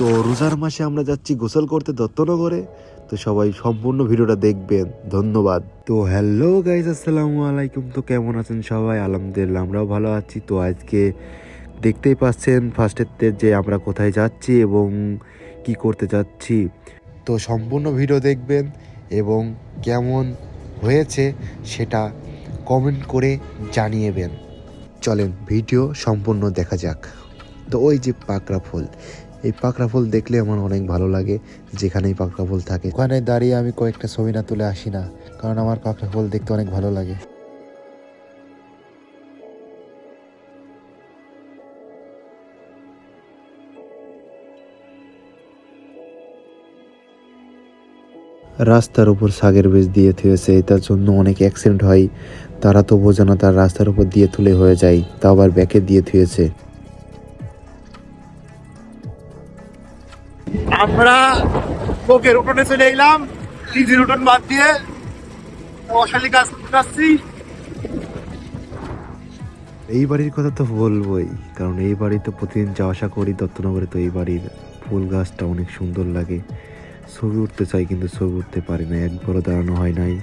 তো রোজার মাসে আমরা যাচ্ছি গোসল করতে দত্তনগরে। তো সবাই সম্পূর্ণ ভিডিওটা দেখবেন। ধন্যবাদ। তো হ্যালো গাইজ আসসালামু আলাইকুম। তো কেমন আছেন সবাই? আলহামদুলিল্লাহ, আমরাও ভালো আছি। তো আজকে দেখতেই পাচ্ছেন ফার্স্টেতে যে আমরা কোথায় যাচ্ছি এবং কি করতে যাচ্ছি। তো সম্পূর্ণ ভিডিও দেখবেন এবং কেমন হয়েছে সেটা কমেন্ট করে জানিয়েবেন। চলেন, ভিডিও সম্পূর্ণ দেখা যাক। তো ওই যে পাকড়া ফুল এই পাকড়া ফুল দেখলে আমার অনেক ভালো লাগে, যেখানেই পাকড়া ফুল থাকে। ওখানে দাঁড়িয়ে আমি কয়েকটা ছবি না তুলে আসি না, কারণ আমার পাকড়া ফুল দেখতে অনেক ভালো লাগে। রাস্তার উপর সাগের বীজ দিয়ে থুয়েছে, এটার জন্য অনেক অ্যাক্সিডেন্ট হয়। তারা তো বোঝে না তার রাস্তার উপর দিয়ে তুলে হয়ে যায় তা আবার ব্যাকে দিয়ে থুয়েছে। আমরা কোকের উঠোনে চলে এলাম টিজির উঠোন বাদ দিয়ে অশালী গাছ কাটছি এই বাড়ির কথা তো বলবোই, কারণ এই বাড়িতে প্রতিদিন যাওয়া আসা করি, দত্তনগরে তো এই বাড়ির ফুল গাছটা অনেক সুন্দর লাগে। ছবি উঠতে চাই, কিন্তু ছবি উঠতে পারি না, একবারও দাঁড়ানো হয় নাই।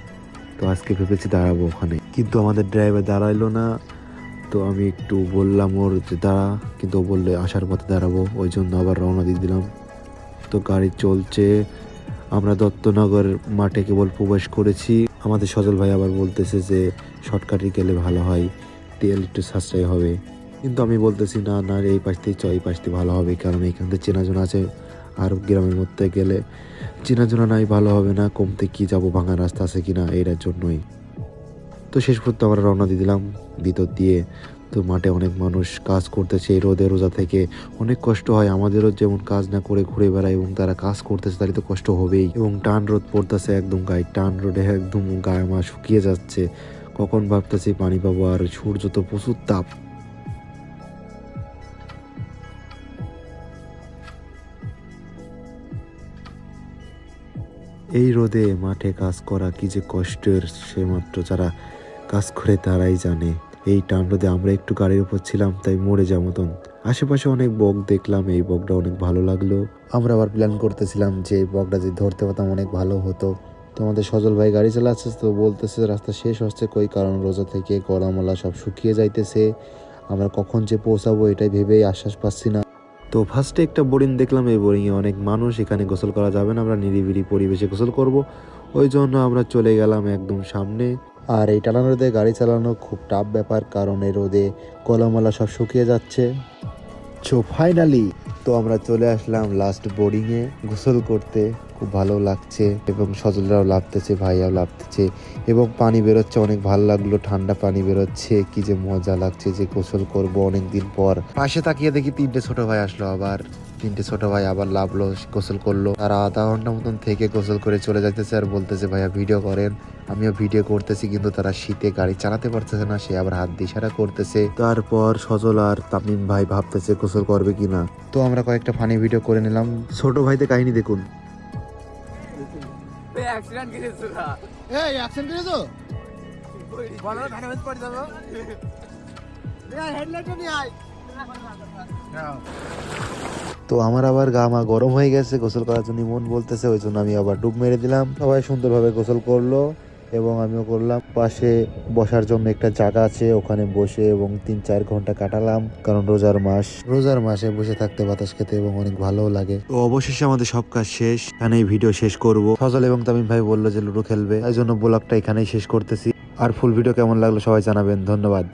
তো আজকে ভেবেছি দাঁড়াবো ওখানে। কিন্তু আমাদের ড্রাইভার দাঁড়াইলো না, তো আমি একটু বললাম ওর যে দাঁড়া, কিন্তু ও বললে আসার পথে দাঁড়াবো, ওই জন্য আবার রওনা দিয়ে দিলাম। তো গাড়ি চলছে। আমরা দত্তনগর মাঠে কেবল প্রবেশ করেছি। আমাদের সজল ভাই আবার বলতেছে যে, শর্টকাটে গেলে ভালো হয়, তেল একটু সাশ্রয় হবে। কিন্তু আমি বলতেছি, না না এই পাশ চ, এই পাশ দিয়ে ভালো হবে, কারণ এখান থেকে চেনাজোনা আছে। আর গ্রামের মধ্যে গেলে চেনাজোনা নাই, ভালো হবে না, কমতে কি যাব, ভাঙা রাস্তা আছে কি না এটার জন্যই। তো শেষ পর্যন্ত আমরা রওনা দিয়ে দিলাম, ভিতর দিয়ে। তো মাঠে অনেক মানুষ কাজ করতেছে, এই রোদে রোজা থেকে অনেক কষ্ট হয়। আমাদেরও যেমন কাজ না করে ঘুরে বেড়ায় এবং তারা কাজ করতেছে তাদের তো কষ্ট হবেই। এবং টান রোদ পড়তেছে একদম গায়ে, টান রোদে একদম গায়ে মা শুকিয়ে যাচ্ছে। কখন ভাবতেছি পানি পাবো আর সূর্য তো প্রচুর তাপ। এই রোদে মাঠে কাজ করা কি যে কষ্টের, সে মাত্র যারা কাজ করে তারাই জানে। এই রোদে আমরা একটু গাড়ির উপর ছিলাম, তাই মরে যাওয়ার মতন। আশেপাশে অনেক বক দেখলাম, এই বকটা অনেক ভালো লাগল। আমরা আবার প্ল্যান করতেছিলাম যে এই বকটা যদি ধরতে পারতাম অনেক ভালো হতো। তো আমাদের সজল ভাই গাড়ি চালাচ্ছে, তো বলতেছে রাস্তা শেষ হচ্ছে কই, কারণ রোজা থেকে গলামলা সব শুকিয়ে যাইতেছে। আমরা কখন যে পৌঁছাবো এটাই ভেবেই আশ্বাস পাচ্ছি না। তো ফার্স্টে একটা বোরিং দেখলাম, এই বোরিংয়ে অনেক মানুষ, এখানে গোসল করা যাবে না, আমরা নিরিবিলি পরিবেশে গোসল করব। ওই জন্য আমরা চলে গেলাম একদম সামনে। আর এই টানা রোদে গাড়ি চালানো খুব টাফ ব্যাপার, কারণ এই রোদে কলামলা সব শুকিয়ে যাচ্ছে। সো ফাইনালি তো আমরা চলে আসলাম লাস্ট বোর্ডিংয়ে গোসল করতে। খুব ভালো লাগছে এবং সজলরাও লাভতেছে ভাইয়াও লাভতেছে এবং পানি বেরোচ্ছে, অনেক ভালো লাগল, ঠান্ডা পানি বেরোচ্ছে। কি যে মজা লাগছে যে গোসল করব অনেক দিন পর। পাশে তাকিয়ে দেখি তিনটে ছোট ভাই আসলো আবার। তিনটে ছোট ভাই আবার লাভলো গোসল করল। তারা আধা ঘণ্টা মতন থেকে গোসল করে চলে যাইতেছে আর বলতেছে, ভাইয়া ভিডিও করেন। আমিও ভিডিও করতেছি কিন্তু তারা শীতে গাড়ি চালাতে পারতেছে না সে আবার হাত দিয়ে ইশারা করতেছে। তারপর সজল আর তামিম ভাই ভাবতেছে গোসল করবে কিনা। তো আমরা কয়েকটা ফানি ভিডিও করে নিলাম। ছোট ভাইদের কাহিনী দেখুন। তো আমার আবার গা মা গরম হয়ে গেছে গোসল করার জন্য মন বলতেছে ওই জন্য আমি আবার ডুব মেরে দিলাম। সবাই সুন্দরভাবে গোসল করল। এবং আমিও করলাম। পাশে বসার জন্য একটা জায়গা আছে, ওখানে বসে এবং তিন চার ঘণ্টা কাটালাম। কারণ রোজার মাস, রোজার মাসে বসে থাকতে বাতাস খেতে এবং অনেক ভালোও লাগে। তো অবশেষে আমাদের সব কাজ শেষ। এখানেই ভিডিও শেষ করব। ফজল এবং তামিম ভাই বলল যে, লুডো খেলবে। তাই জন্য ব্লগটা এখানেই শেষ করতেছি। আর ফুল ভিডিও কেমন লাগল সবাই জানাবেন। ধন্যবাদ।